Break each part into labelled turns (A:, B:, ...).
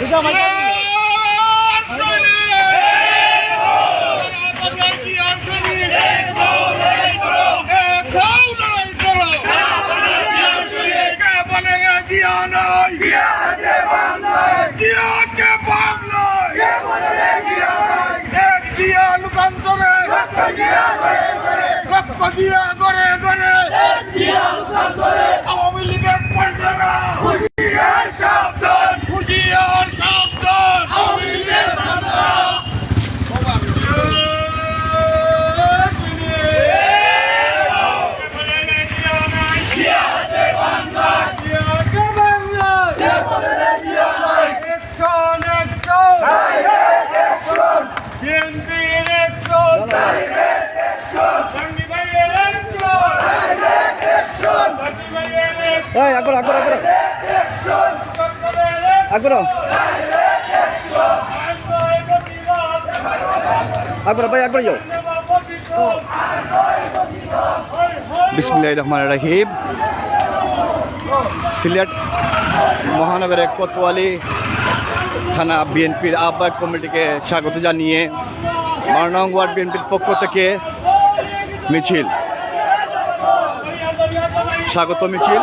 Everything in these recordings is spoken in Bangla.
A: Bisa, Mike. পাতিয়া করে।
B: আকবর আকবর ভাই আকবর যাও
C: বিসমুল্লাহ রহমান রাহিব সিলেট মহানগরের কোতোয়ালি থানা বিএনপির আহ্বায়ক কমিটিকে স্বাগত জানিয়ে মারনং ওয়ার্ড বিএনপির পক্ষ থেকে মিছিল। স্বাগত মিছিল।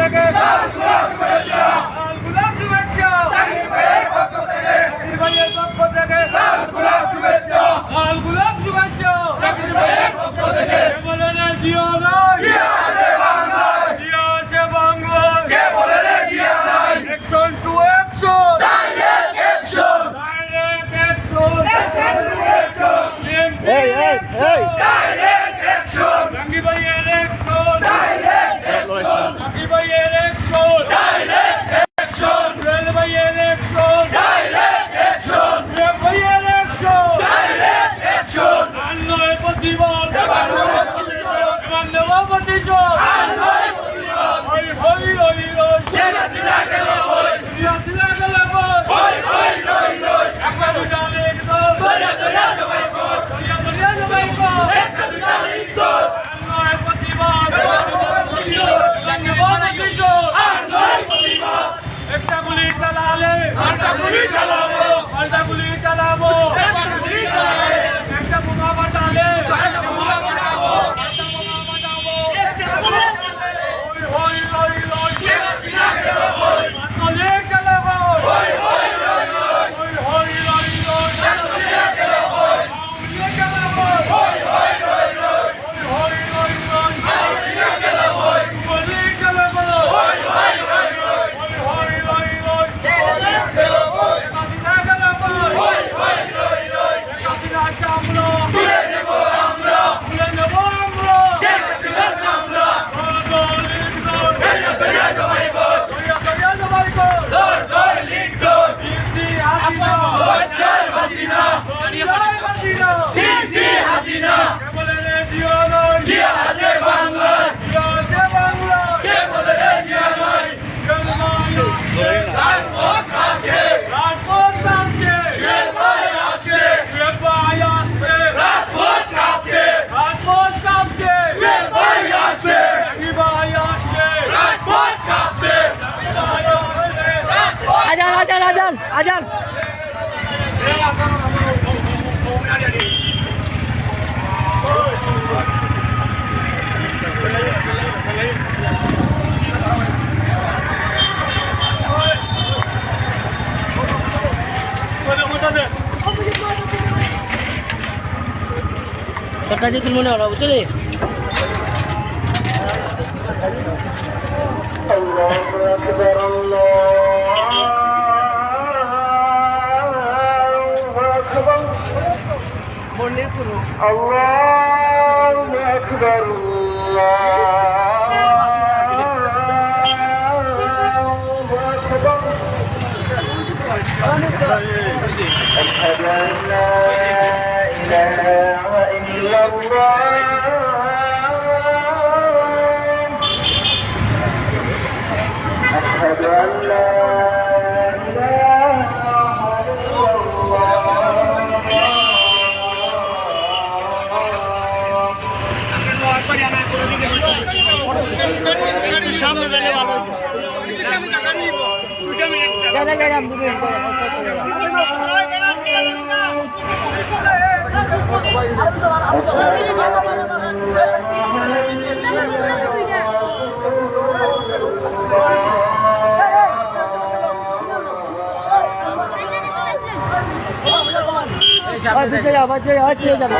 D: থেকে
A: అక్కడికి ముందు
D: వచ్చేది الله أكبر
A: الله
D: أشهد أن لا
A: إله
E: তোরটা যে তুই মনে হলো বুঝলি পিছিয়ে যাও পিছিয়ে যাও পিছিয়ে যাবে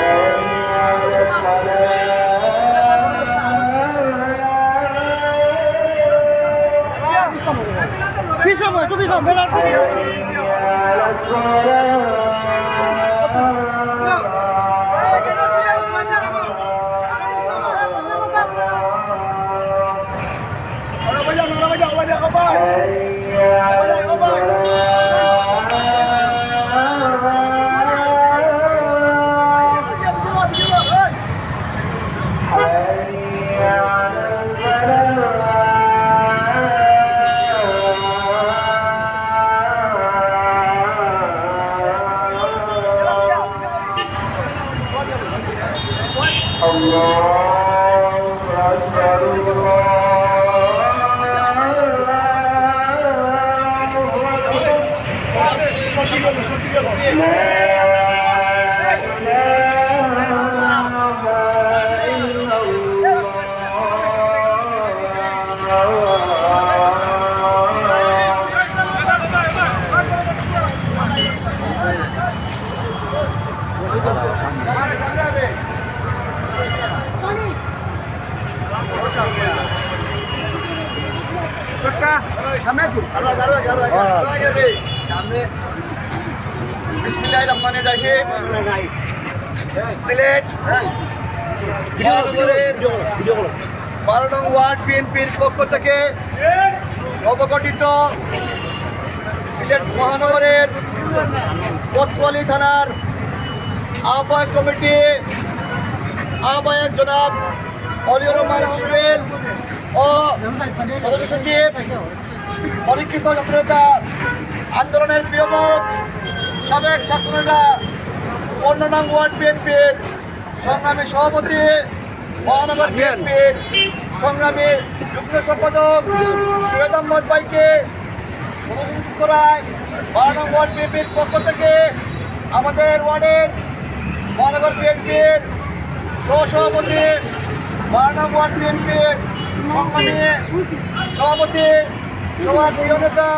A: বিসমিল্লাহির সিলেট বারো নং ওয়ার্ড বিএনপির পক্ষ থেকে নবগঠিত সিলেট মহানগরের কোতোয়ালি থানার আহ্বায়ক কমিটি আহ্বায়ক জনাব অলিউর রহমান ও সদস্য সচিব পরীক্ষিত জনতা আন্দোলনের প্রিয়মত সাবেক ছাত্রনেতা অন্যান্য ওয়ার্ড বিএনপির সংগ্রামী সভাপতি মহানগর বিএনপির সংগ্রামী যুগ্ম সম্পাদক সৈয়দ আহমদ ভাইকে করায় বারো ওয়ার্ড বিএনপির পক্ষ থেকে আমাদের ওয়ার্ডের মহানগর বিএনপির সহসভাপতি বারো ওয়ার্ড বিএনপির সংগ্রামী সভাপতি সবার প্রিয় নেতা,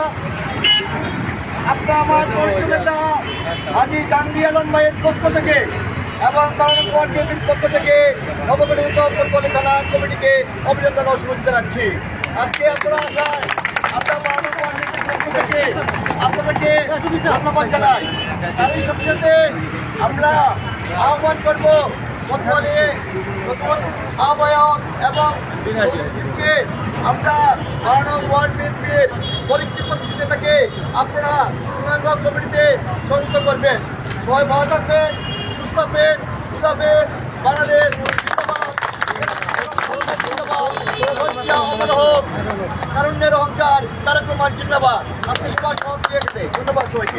A: আপনার আমার পরিচিত নেতা, আজি জাঙ্গি আলম ভাইয়ের পক্ষ থেকে এবং বাংলা ওয়ার্ড বিএনপির পক্ষ থেকে নবগঠিত কোতোয়ালি থানা কমিটিকে অভিনন্দন ও শুভেচ্ছা জানাচ্ছি। আজকে আপনারা আসায় আমরা বাংলা বিএনপির পক্ষ থেকে আপনাদেরকে ধন্যবাদ জানাই। সাথে সাথে আমরা আহ্বান করব কোতোয়ালি আহ্বায়ক এবং কে আমরা বারো ওয়ার্ড বিএনপির পরীক্ষিত নেতাকে আপনারা পূর্ণাঙ্গ কমিটিতে সংযুক্ত করবেন। সবাই ভালো থাকবেন সুস্থ থাকবেন খুদাবেশ বাংলাদেশ কারণের অহংকার তারক রহমান জিন্দাবাদ। আপনি সবার সহজ দিয়ে গেছে ধন্যবাদ সবাইকে।